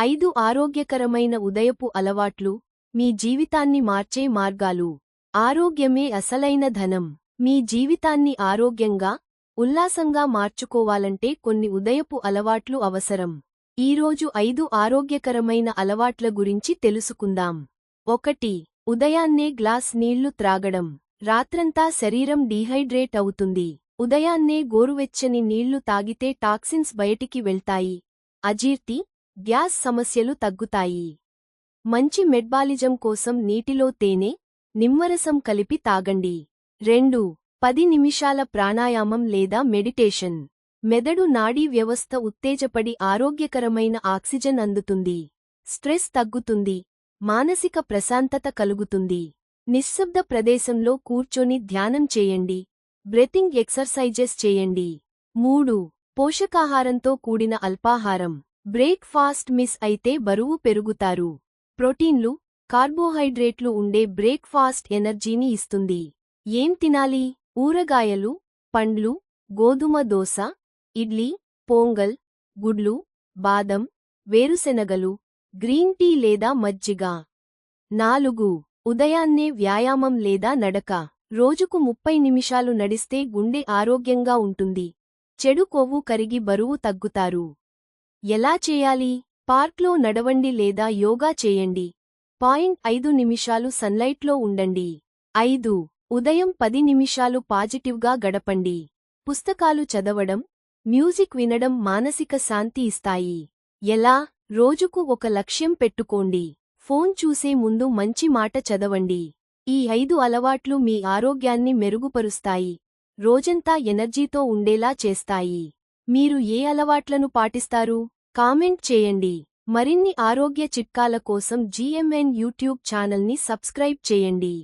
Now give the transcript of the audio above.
ఐదు ఆరోగ్యకరమైన ఉదయపు అలవాట్లు మీ జీవితాన్ని మార్చే మార్గాలు. ఆరోగ్యమే అసలైన ధనం. మీ జీవితాన్ని ఆరోగ్యంగా ఉల్లాసంగా మార్చుకోవాలంటే కొన్ని ఉదయపు అలవాట్లు అవసరం. ఈరోజు ఐదు ఆరోగ్యకరమైన అలవాట్ల గురించి తెలుసుకుందాం. ఒకటి ఉదయాన్నే గ్లాస్ నీళ్ళు త్రాగడం. రాత్రంతా శరీరం డీహైడ్రేట్ అవుతుంది. ఉదయాన్నే గోరువెచ్చని నీళ్ళు తాగితే టాక్సిన్స్ బయటికి వెళ్తాయి. అజీర్తి గ్యాస్ సమస్యలు తగ్గుతాయి. మంచి మెడ్బాలిజం కోసం నీటిలో తేనె నిమ్మరసం కలిపి తాగండి. రెండు పది నిమిషాల ప్రాణాయామం లేదా మెడిటేషన్. మెదడు నాడీ వ్యవస్థ ఉత్తేజపడి ఆరోగ్యకరమైన ఆక్సిజన్ అందుతుంది. స్ట్రెస్ తగ్గుతుంది. మానసిక ప్రశాంతత కలుగుతుంది. నిశ్శబ్ద ప్రదేశంలో కూర్చొని ధ్యానం చేయండి. బ్రెతింగ్ ఎక్సర్సైజెస్ చేయండి. మూడు పోషకాహారంతో కూడిన అల్పాహారం. బ్రేక్ఫాస్ట్ మిస్ అయితే బరువు పెరుగుతారు. ప్రోటీన్లు కార్బోహైడ్రేట్లు ఉండే బ్రేక్ఫాస్ట్ ఎనర్జీని ఇస్తుంది. ఏం తినాలి? ఊరగాయలు పండ్లు గోధుమ దోశ ఇడ్లీ పోంగల్ గుడ్లు బాదం వేరుశెనగలు గ్రీన్ టీ లేదా మజ్జిగ. నాలుగు. ఉదయాన్నే వ్యాయామం లేదా నడక. రోజుకు ముప్పై నిమిషాలు నడిస్తే గుండె ఆరోగ్యంగా ఉంటుంది. చెడు కొవ్వు కరిగి బరువు తగ్గుతారు. ఎలా చేయాలి? పార్క్లో నడవండి లేదా యోగా చేయండి. పాయింట్ ఐదు నిమిషాలు సన్లైట్లో ఉండండి. ఐదు. ఉదయం పది నిమిషాలు పాజిటివ్గా గడపండి. పుస్తకాలు చదవడం మ్యూజిక్ వినడం మానసిక శాంతి ఇస్తాయి. ఎలా? రోజుకు ఒక లక్ష్యం పెట్టుకోండి. ఫోన్ చూసే ముందు మంచి మాట చదవండి. ఈ ఐదు అలవాట్లు మీ ఆరోగ్యాన్ని మెరుగుపరుస్తాయి. రోజంతా ఎనర్జీతో ఉండేలా చేస్తాయి. మీరు ఏ అలవాట్లను పాటిస్తారు? కామెంట్ చేయండి. మరిన్ని ఆరోగ్య చిట్కాల కోసం జీఎంఎన్ యూట్యూబ్ ఛానల్ని సబ్స్క్రైబ్ చేయండి.